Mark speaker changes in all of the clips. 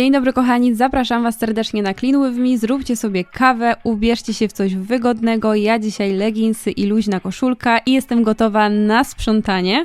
Speaker 1: Dzień dobry kochani, zapraszam Was serdecznie na Clean With Me, zróbcie sobie kawę, ubierzcie się w coś wygodnego, ja dzisiaj leginsy i luźna koszulka i jestem gotowa na sprzątanie.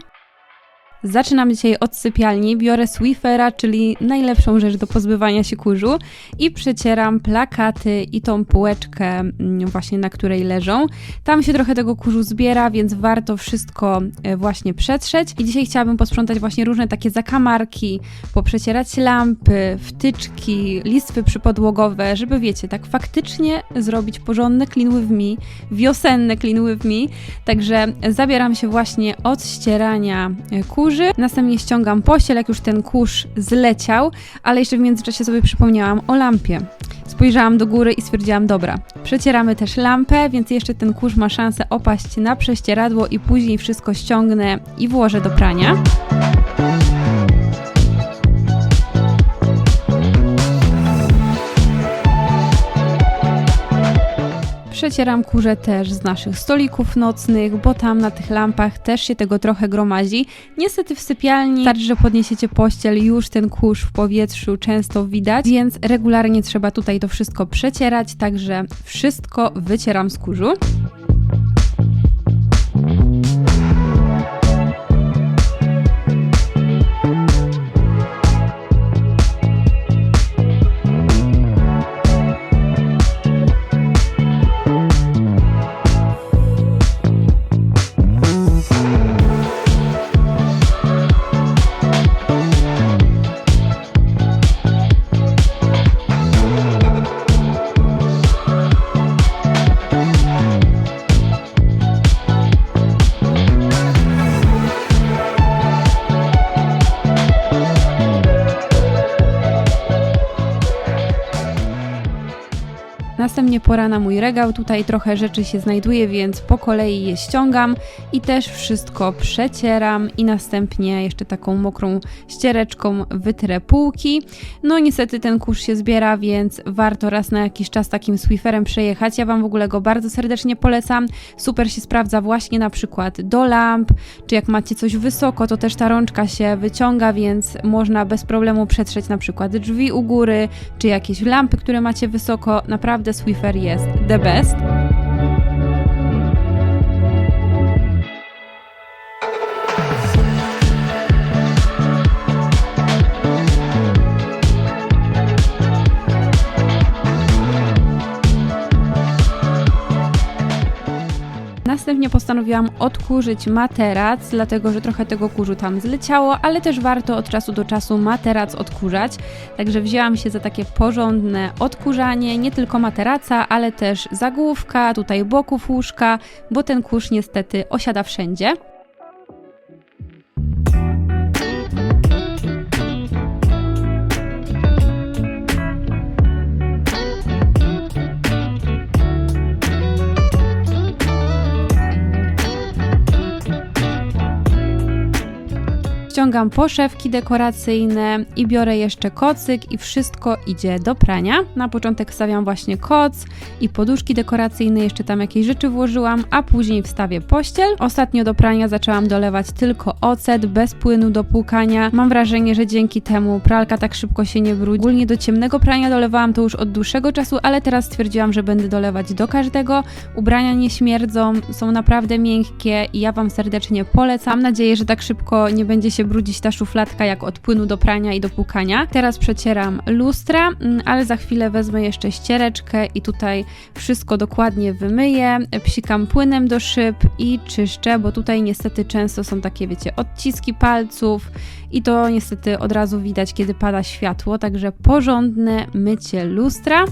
Speaker 1: Zaczynam dzisiaj od sypialni, biorę Swifera, czyli najlepszą rzecz do pozbywania się kurzu i przecieram plakaty i tą półeczkę mm, właśnie na której leżą. Tam się trochę tego kurzu zbiera, więc warto wszystko e, właśnie przetrzeć. I dzisiaj chciałabym posprzątać właśnie różne takie zakamarki, poprzecierać lampy, wtyczki, listwy przypodłogowe, żeby wiecie, tak faktycznie zrobić porządne clean with me, wiosenne clean with me. Także zabieram się właśnie od ścierania e, kurzy. Następnie ściągam pościel, jak już ten kurz zleciał, ale jeszcze w międzyczasie sobie przypomniałam o lampie. Spojrzałam do góry i stwierdziłam, dobra, przecieramy też lampę, więc jeszcze ten kurz ma szansę opaść na prześcieradło i później wszystko ściągnę i włożę do prania. Przecieram kurze też z naszych stolików nocnych, bo tam na tych lampach też się tego trochę gromadzi. Niestety w sypialni starczy, że podniesiecie pościel, już ten kurz w powietrzu często widać, więc regularnie trzeba tutaj to wszystko przecierać, także wszystko wycieram z kurzu. Następnie pora na mój regał. Tutaj trochę rzeczy się znajduje, więc po kolei je ściągam i też wszystko przecieram i następnie jeszcze taką mokrą ściereczką wytrę półki. No niestety ten kurz się zbiera, więc warto raz na jakiś czas takim Swifferem przejechać. Ja Wam w ogóle go bardzo serdecznie polecam. Super się sprawdza właśnie na przykład do lamp, czy jak macie coś wysoko, to też ta rączka się wyciąga, więc można bez problemu przetrzeć na przykład drzwi u góry, czy jakieś lampy, które macie wysoko. Naprawdę Swiffer jest the best. Następnie postanowiłam odkurzyć materac, dlatego że trochę tego kurzu tam zleciało, ale też warto od czasu do czasu materac odkurzać. Także wzięłam się za takie porządne odkurzanie, nie tylko materaca, ale też zagłówka, tutaj boków łóżka, bo ten kurz niestety osiada wszędzie. Ściągam poszewki dekoracyjne i biorę jeszcze kocyk i wszystko idzie do prania. Na początek stawiam właśnie koc i poduszki dekoracyjne, jeszcze tam jakieś rzeczy włożyłam, a później wstawię pościel. Ostatnio do prania zaczęłam dolewać tylko ocet, bez płynu do płukania. Mam wrażenie, że dzięki temu pralka tak szybko się nie brudzi. Ogólnie do ciemnego prania dolewałam to już od dłuższego czasu, ale teraz stwierdziłam, że będę dolewać do każdego. Ubrania nie śmierdzą, są naprawdę miękkie i ja Wam serdecznie polecam. Mam nadzieję, że tak szybko nie będzie się brudzić ta szufladka jak od płynu do prania i do płukania. Teraz przecieram lustra, mm, ale za chwilę wezmę jeszcze ściereczkę i tutaj wszystko dokładnie wymyję. Psikam płynem do szyb i czyszczę, bo tutaj niestety często są takie, wiecie, odciski palców i to niestety od razu widać, kiedy pada światło, także porządne mycie lustra.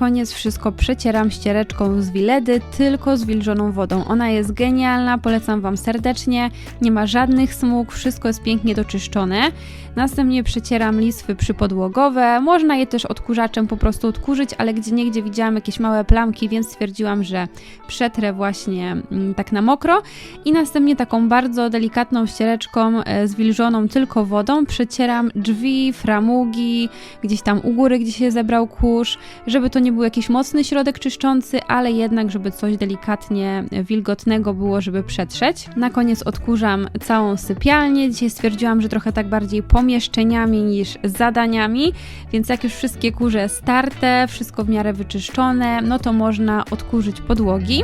Speaker 1: Koniec wszystko przecieram ściereczką z Wiledy, tylko z wilżoną wodą. Ona jest genialna, polecam Wam serdecznie, nie ma żadnych smug, wszystko jest pięknie doczyszczone. Następnie przecieram listwy przypodłogowe. Można je też odkurzaczem po prostu odkurzyć, ale gdzie niegdzie widziałam jakieś małe plamki, więc stwierdziłam, że przetrę właśnie mm, tak na mokro. I następnie taką bardzo delikatną ściereczką e, zwilżoną tylko wodą przecieram drzwi, framugi, gdzieś tam u góry, gdzie się zebrał kurz, żeby to nie był jakiś mocny środek czyszczący, ale jednak, żeby coś delikatnie wilgotnego było, żeby przetrzeć. Na koniec odkurzam całą sypialnię. Dzisiaj stwierdziłam, że trochę tak bardziej pomieszczeniami niż zadaniami, więc jak już wszystkie kurze starte, wszystko w miarę wyczyszczone, no to można odkurzyć podłogi.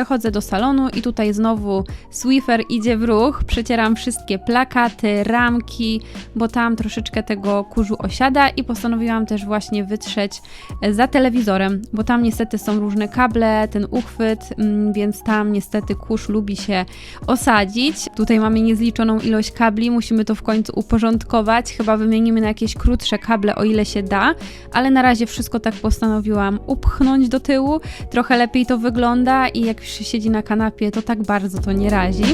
Speaker 1: Przechodzę do salonu i tutaj znowu Swiffer idzie w ruch. Przecieram wszystkie plakaty, ramki, bo tam troszeczkę tego kurzu osiada i postanowiłam też właśnie wytrzeć za telewizorem, bo tam niestety są różne kable, ten uchwyt, mm, więc tam niestety kurz lubi się osadzić. Tutaj mamy niezliczoną ilość kabli, musimy to w końcu uporządkować. Chyba wymienimy na jakieś krótsze kable, o ile się da, ale na razie wszystko tak postanowiłam upchnąć do tyłu. Trochę lepiej to wygląda i jak się siedzi na kanapie, to tak bardzo to nie razi.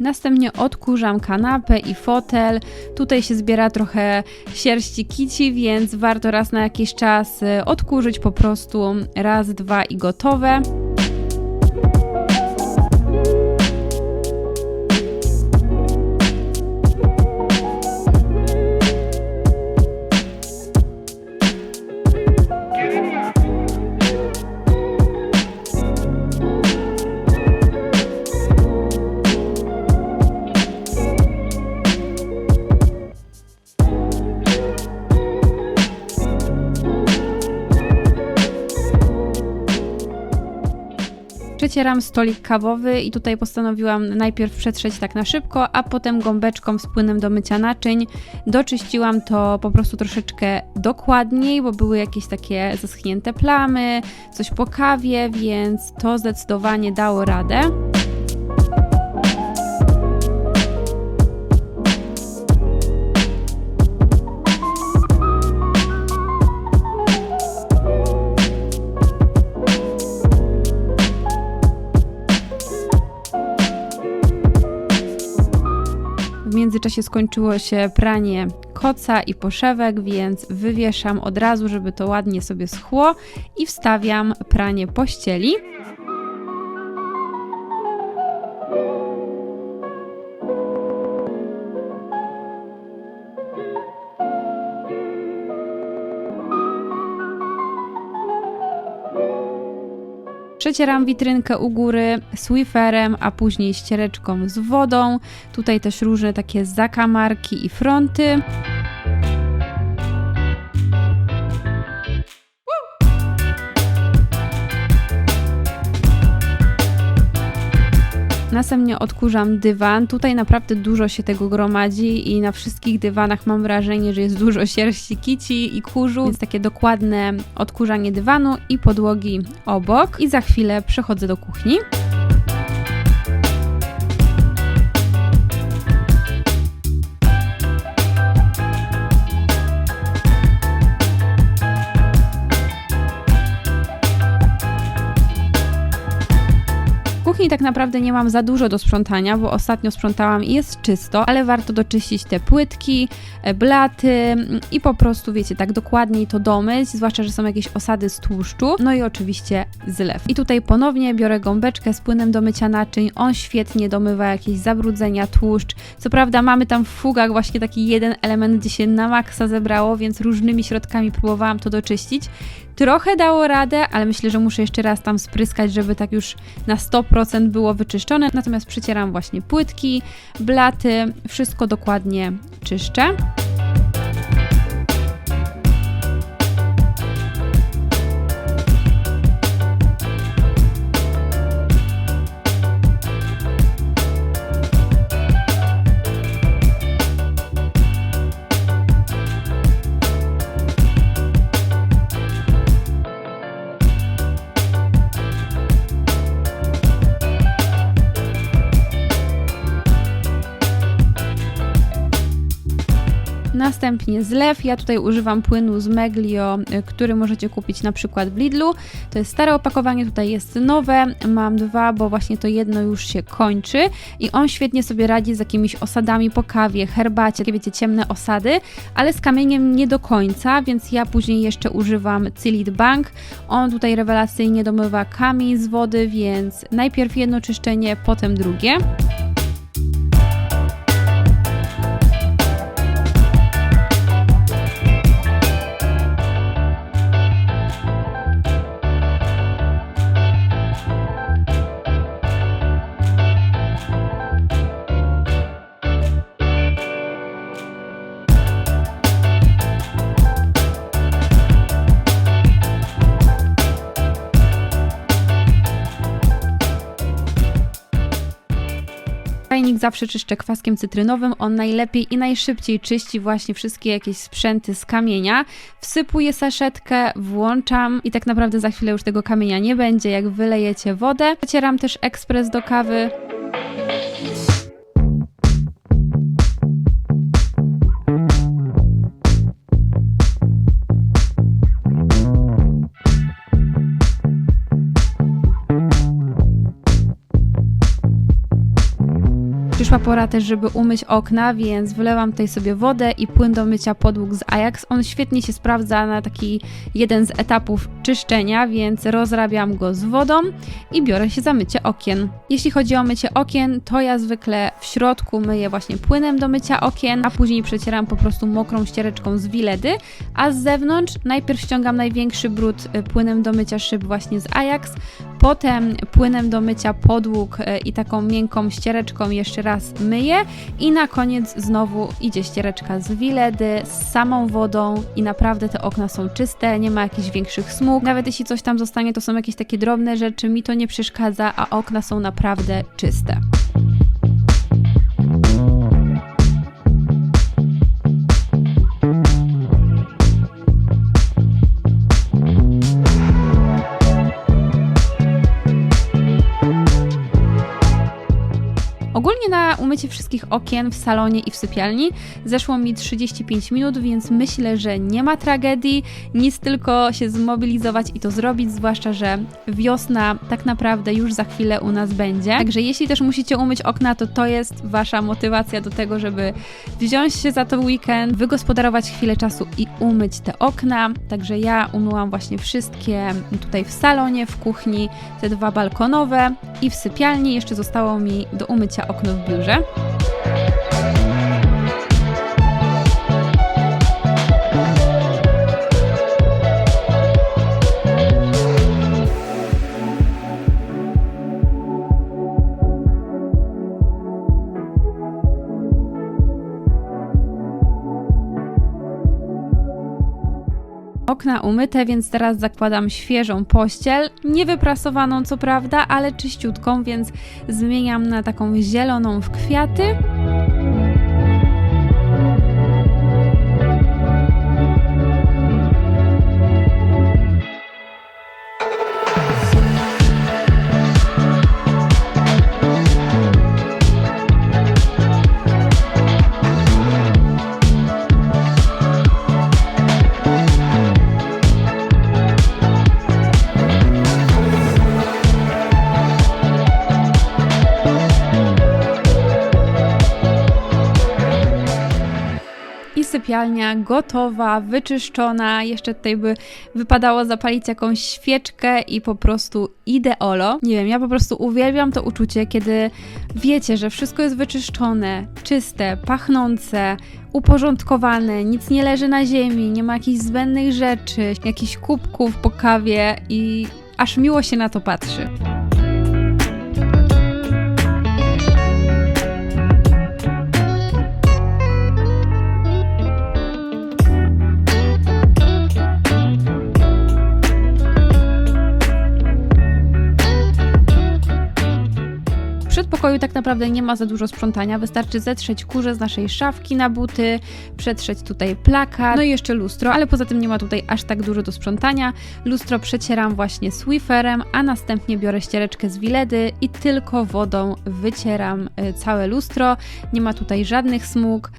Speaker 1: Następnie odkurzam kanapę i fotel. Tutaj się zbiera trochę sierści kici, więc warto raz na jakiś czas y, odkurzyć po prostu raz, dwa i gotowe. Stolik kawowy i tutaj postanowiłam najpierw przetrzeć tak na szybko, a potem gąbeczką z płynem do mycia naczyń doczyściłam to po prostu troszeczkę dokładniej, bo były jakieś takie zaschnięte plamy, coś po kawie, więc to zdecydowanie dało radę. Skończyło się pranie koca i poszewek, więc wywieszam od razu, żeby to ładnie sobie schło i wstawiam pranie pościeli. Przecieram witrynkę u góry Swifferem, a później ściereczką z wodą. Tutaj też różne takie zakamarki i fronty. Następnie odkurzam dywan. Tutaj naprawdę dużo się tego gromadzi i na wszystkich dywanach mam wrażenie, że jest dużo sierści kici i kurzu, więc takie dokładne odkurzanie dywanu i podłogi obok. I za chwilę przechodzę do kuchni. Tak naprawdę nie mam za dużo do sprzątania, bo ostatnio sprzątałam i jest czysto, ale warto doczyścić te płytki, e, blaty mm, i po prostu, wiecie, tak dokładniej to domyć, zwłaszcza, że są jakieś osady z tłuszczu, no i oczywiście zlew. I tutaj ponownie biorę gąbeczkę z płynem do mycia naczyń, on świetnie domywa jakieś zabrudzenia, tłuszcz. Co prawda mamy tam w fugach właśnie taki jeden element, gdzie się na maksa zebrało, więc różnymi środkami próbowałam to doczyścić. Trochę dało radę, ale myślę, że muszę jeszcze raz tam spryskać, żeby tak już na 100% było wyczyszczone. Natomiast przycieram właśnie płytki, blaty, wszystko dokładnie czyszczę. Następnie zlew. Ja tutaj używam płynu z Meglio, y, który możecie kupić na przykład w Lidlu. To jest stare opakowanie, tutaj jest nowe. Mam dwa, bo właśnie to jedno już się kończy i on świetnie sobie radzi z jakimiś osadami po kawie, herbacie, takie wiecie, ciemne osady, ale z kamieniem nie do końca, więc ja później jeszcze używam Cylit Bank. On tutaj rewelacyjnie domywa kamień z wody, więc najpierw jedno czyszczenie, potem drugie. Zawsze czyszczę kwaskiem cytrynowym. On najlepiej i najszybciej czyści właśnie wszystkie jakieś sprzęty z kamienia. Wsypuję saszetkę, włączam i tak naprawdę za chwilę już tego kamienia nie będzie, jak wylejecie wodę. Zacieram też ekspres do kawy. Pora też, żeby umyć okna, więc wylewam tutaj sobie wodę i płyn do mycia podłóg z Ajax. On świetnie się sprawdza na taki jeden z etapów czyszczenia, więc rozrabiam go z wodą i biorę się za mycie okien. Jeśli chodzi o mycie okien, to ja zwykle w środku myję właśnie płynem do mycia okien, a później przecieram po prostu mokrą ściereczką z Wiledy, a z zewnątrz najpierw ściągam największy brud y, płynem do mycia szyb właśnie z Ajax, potem płynem do mycia podłóg y, i taką miękką ściereczką jeszcze raz myję i na koniec znowu idzie ściereczka z Wiledy z samą wodą i naprawdę te okna są czyste, nie ma jakichś większych smug. Nawet jeśli coś tam zostanie, to są jakieś takie drobne rzeczy, mi to nie przeszkadza, a okna są naprawdę czyste. Ogólnie na umycie wszystkich okien w salonie i w sypialni zeszło mi 35 minut, więc myślę, że nie ma tragedii, nic tylko się zmobilizować i to zrobić, zwłaszcza, że wiosna tak naprawdę już za chwilę u nas będzie. Także jeśli też musicie umyć okna, to to jest wasza motywacja do tego, żeby wziąć się za to weekend, wygospodarować chwilę czasu i umyć te okna. Także ja umyłam właśnie wszystkie tutaj w salonie, w kuchni, te dwa balkonowe i w sypialni. Jeszcze zostało mi do umycia okno w biurze. Okna umyte, więc teraz zakładam świeżą pościel, niewyprasowaną co prawda, ale czyściutką, więc zmieniam na taką zieloną w kwiaty. Sypialnia gotowa, wyczyszczona. Jeszcze tutaj by wypadało zapalić jakąś świeczkę i po prostu ideolo. Nie wiem, ja po prostu uwielbiam to uczucie, kiedy wiecie, że wszystko jest wyczyszczone, czyste, pachnące, uporządkowane, nic nie leży na ziemi, nie ma jakichś zbędnych rzeczy, jakichś kubków po kawie i aż miło się na to patrzy. W przedpokoju tak naprawdę nie ma za dużo sprzątania, wystarczy zetrzeć kurze z naszej szafki na buty, przetrzeć tutaj plakat, no i jeszcze lustro, ale poza tym nie ma tutaj aż tak dużo do sprzątania. Lustro przecieram właśnie Swifferem, a następnie biorę ściereczkę z Wiledy i tylko wodą wycieram y, całe lustro. Nie ma tutaj żadnych smug.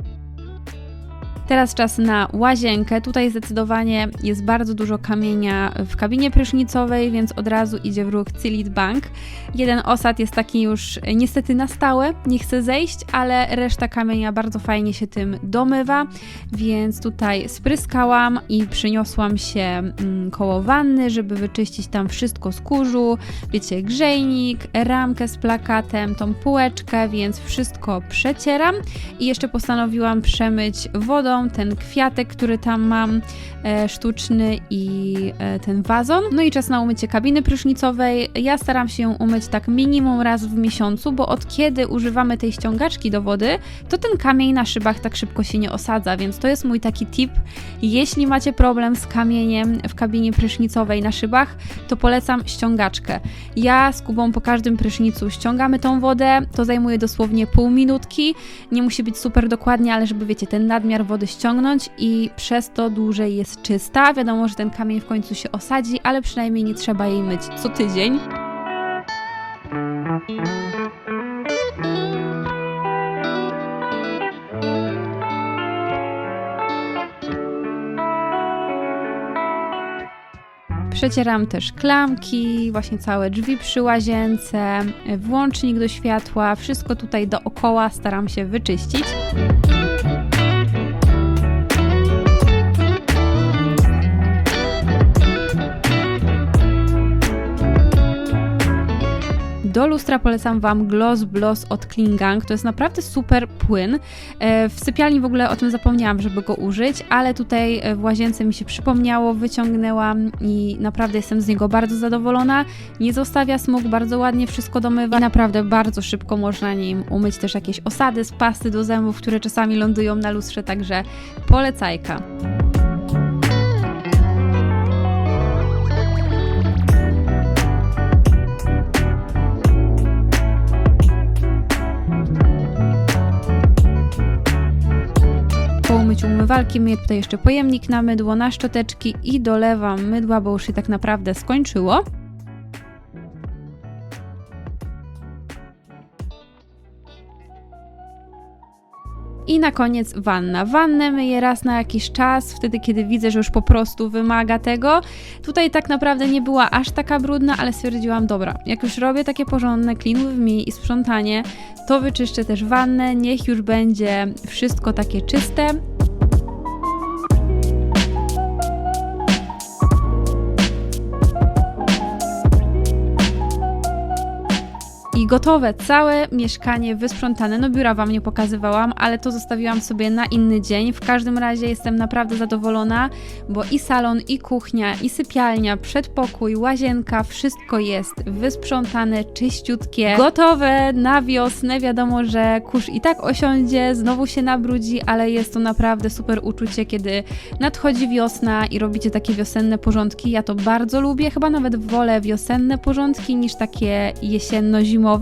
Speaker 1: Teraz czas na łazienkę. Tutaj zdecydowanie jest bardzo dużo kamienia w kabinie prysznicowej, więc od razu idzie w ruch Cilit Bank. Jeden osad jest taki już niestety na stałe, nie chce zejść, ale reszta kamienia bardzo fajnie się tym domywa, więc tutaj spryskałam i przyniosłam się mm, koło wanny, żeby wyczyścić tam wszystko z kurzu. Wiecie, grzejnik, ramkę z plakatem, tą półeczkę, więc wszystko przecieram i jeszcze postanowiłam przemyć wodą ten kwiatek, który tam mam, e, sztuczny i e, ten wazon. No i czas na umycie kabiny prysznicowej. Ja staram się ją umyć tak minimum raz w miesiącu, bo od kiedy używamy tej ściągaczki do wody, to ten kamień na szybach tak szybko się nie osadza, więc to jest mój taki tip. Jeśli macie problem z kamieniem w kabinie prysznicowej na szybach, to polecam ściągaczkę. Ja z Kubą po każdym prysznicu ściągamy tą wodę, to zajmuje dosłownie pół minutki. Nie musi być super dokładnie, ale żeby wiecie, ten nadmiar wody ściągnąć i przez to dłużej jest czysta. Wiadomo, że ten kamień w końcu się osadzi, ale przynajmniej nie trzeba jej myć co tydzień. Przecieram też klamki, właśnie całe drzwi przy łazience, włącznik do światła, wszystko tutaj dookoła staram się wyczyścić. Do lustra polecam Wam Gloss Bloss od Klingang. To jest naprawdę super płyn. E, w sypialni w ogóle o tym zapomniałam, żeby go użyć, ale tutaj e, w łazience mi się przypomniało, wyciągnęłam i naprawdę jestem z niego bardzo zadowolona. Nie zostawia smug, bardzo ładnie wszystko domywa i naprawdę bardzo szybko można nim umyć też jakieś osady z pasty do zębów, które czasami lądują na lustrze, także polecajka. Umywalki myję tutaj jeszcze pojemnik na mydło, na szczoteczki i dolewam mydła, bo już się tak naprawdę skończyło. I na koniec wanna. Wannę myję raz na jakiś czas, wtedy kiedy widzę, że już po prostu wymaga tego. Tutaj tak naprawdę nie była aż taka brudna, ale stwierdziłam, dobra, jak już robię takie porządne clean with me i sprzątanie, to wyczyszczę też wannę, niech już będzie wszystko takie czyste. Gotowe, całe mieszkanie wysprzątane. No biura Wam nie pokazywałam, ale to zostawiłam sobie na inny dzień. W każdym razie jestem naprawdę zadowolona, bo i salon, i kuchnia, i sypialnia, przedpokój, łazienka, wszystko jest wysprzątane, czyściutkie, gotowe na wiosnę. Wiadomo, że kurz i tak osiądzie, znowu się nabrudzi, ale jest to naprawdę super uczucie, kiedy nadchodzi wiosna i robicie takie wiosenne porządki. Ja to bardzo lubię, chyba nawet wolę wiosenne porządki niż takie jesienno-zimowe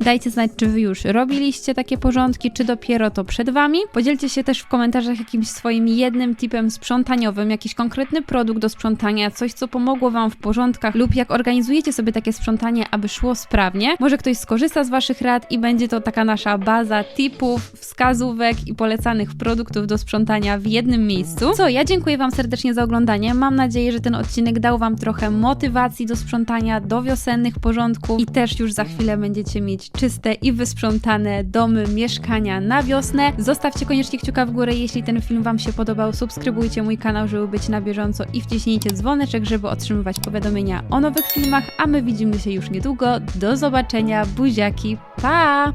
Speaker 1: Dajcie znać, czy wy już robiliście takie porządki, czy dopiero to przed wami. Podzielcie się też w komentarzach jakimś swoim jednym tipem sprzątaniowym, jakiś konkretny produkt do sprzątania, coś, co pomogło wam w porządkach, lub jak organizujecie sobie takie sprzątanie, aby szło sprawnie. Może ktoś skorzysta z waszych rad i będzie to taka nasza baza tipów, wskazówek i polecanych produktów do sprzątania w jednym miejscu. Co, ja dziękuję wam serdecznie za oglądanie. Mam nadzieję, że ten odcinek dał wam trochę motywacji do sprzątania, do wiosennych porządków i też już za chwilę będzie będziecie mieć czyste i wysprzątane domy, mieszkania na wiosnę. Zostawcie koniecznie kciuka w górę, jeśli ten film Wam się podobał. Subskrybujcie mój kanał, żeby być na bieżąco i wciśnijcie dzwoneczek, żeby otrzymywać powiadomienia o nowych filmach, a my widzimy się już niedługo. Do zobaczenia, buziaki, pa!